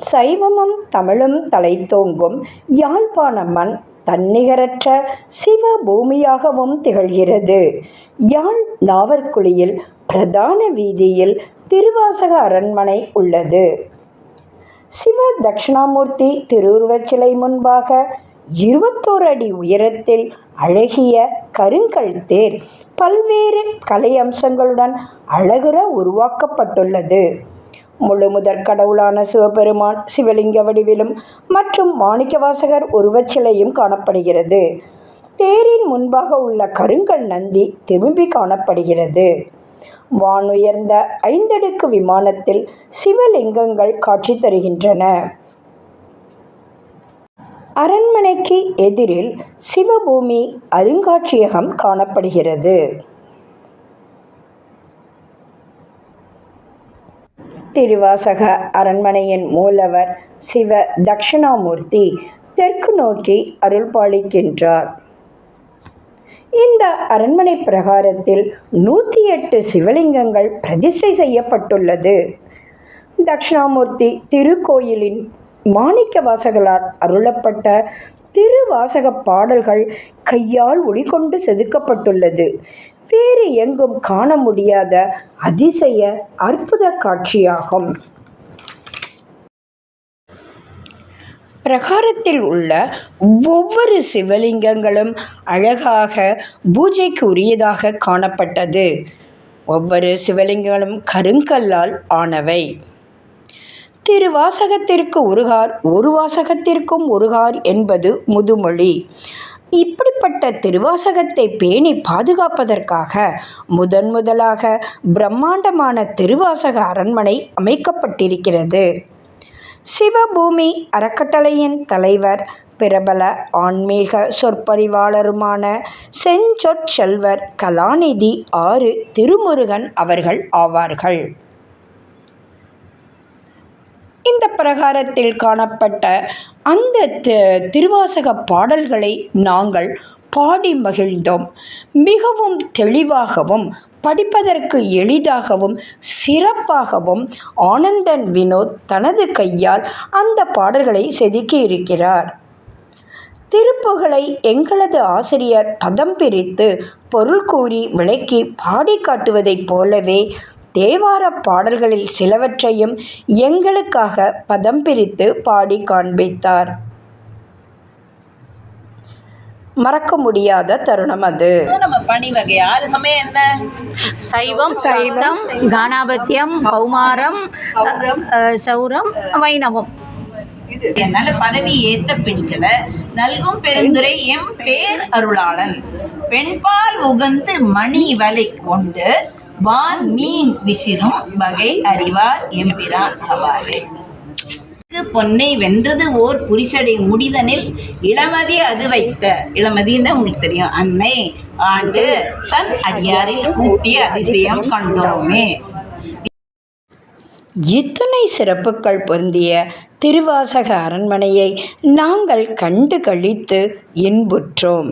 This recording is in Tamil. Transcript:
சைவமும் தமிழும் தலைத்தோங்கும் யாழ்ப்பாண மண் தன்னிகரற்ற சிவ பூமியாகவும் திகழ்கிறது. யாழ் நாவற்குழியில் பிரதான வீதியில் திருவாசக அரண்மனை உள்ளது. சிவ தட்சிணாமூர்த்தி திருவுருவச் சிலை முன்பாக இருபத்தோரு அடி உயரத்தில் அழகிய கருங்கல் தேர் பல்வேறு கலையம்சங்களுடன் அழகுற உருவாக்கப்பட்டுள்ளது. முழுமுதற் கடவுளான சிவபெருமான் சிவலிங்க வடிவிலும் மற்றும் மாணிக்கவாசகர் உருவச் சிலையும் காணப்படுகிறது. தேரின் முன்பாக உள்ள கருங்கல் நந்தி திரும்பி காணப்படுகிறது. வானுயர்ந்த ஐந்தடுக்கு விமானத்தில் சிவலிங்கங்கள் காட்சி தருகின்றன. அரண்மனைக்கு எதிரில் சிவபூமி அருங்காட்சியகம் காணப்படுகிறது. திருவாசக அரண்மனையின் மூலவர் சிவ தட்சிணாமூர்த்தி தெற்கு நோக்கி அருள்பாலிக்கின்றார். இந்த அரண்மனை பிரகாரத்தில் நூற்றி எட்டு சிவலிங்கங்கள் பிரதிஷ்டை செய்யப்பட்டுள்ளது. தட்சிணாமூர்த்தி திருக்கோயிலின் மாணிக்கவாசகரால் அருளப்பட்ட திருவாசகப் பாடல்கள் கையால் ஒளிகொண்டு செதுக்கப்பட்டுள்ளது. வேறு எங்கும் காண முடியாத அதிசய அற்புதக் காட்சியாகும். பிரகாரத்தில் உள்ள ஒவ்வொரு சிவலிங்கங்களும் அழகாக பூஜைக்கு உரியதாக காணப்பட்டது. ஒவ்வொரு சிவலிங்கங்களும் கருங்கல்லால் ஆனவை. திருவாசகத்திற்கு உறுகார் ஒரு வாசகத்திற்கும் உறுகார் என்பது முதுமொழி. இப்படிப்பட்ட திருவாசகத்தை பேணி பாதுகாப்பதற்காக முதன் முதலாக பிரம்மாண்டமான திருவாசக அரண்மனை அமைக்கப்பட்டிருக்கிறது. சிவபூமி அறக்கட்டளையின் தலைவர் பிரபல ஆன்மீக சொற்பொழிவாளருமான செஞ்சொற்செல்வர் கலாநிதி ஆறு திருமுருகன் அவர்கள் ஆவார்கள். இந்த பிரகாரத்தில் காணப்பட்ட அந்த திருவாசகப் பாடல்களை நாங்கள் பாடி மகிழ்ந்தோம். மிகவும் தெளிவாகவும் படிப்பதற்கு எளிதாகவும் சிறப்பாகவும் ஆனந்தன் வினோத் தனது கையால் அந்த பாடல்களை செதுக்கி இருக்கிறார் திருப்புகளை எங்களது ஆசிரியர் பதம் பிரித்து பொருள் கூறி விளக்கி பாடிக் காட்டுவதைப் போலவே தேவாரப் பாடல்களில் சிலவற்றையும் எங்களுக்காக பதம் பிரித்துப் பாடிக் காண்பித்தார். மறக்க முடியாத தருணம் அது. நம்ம பணி வகை. ஆறு சமயம் என்ன? சைவம் சாக்தம் கானாபத்தியம் கௌமாரம் சௌரம் வைணவம். என்னால பதவி ஏத்த பிடிக்கல. நல்கும் பெருந்துரை எம் பேர் அருளாளன். பெண்பால் உகந்து மணி வலை கொண்டு வான் மீன் விசிறும் வகை அறிவார் எம்பிரான் அவாறு பொன்னை வென்றது ஓர் புரிசடை முடிதனில் இளமதி அது வைத்த. இளமதின்னு உங்களுக்கு தெரியும்? அன்னை ஆண்டு தன் அடியாரில் கூட்டிய அதிசயம் கண்டோமே. இத்தனை சிறப்புகள் பொருந்திய திருவாசக அரண்மனையை நாங்கள் கண்டு கழித்து இன்புற்றோம்.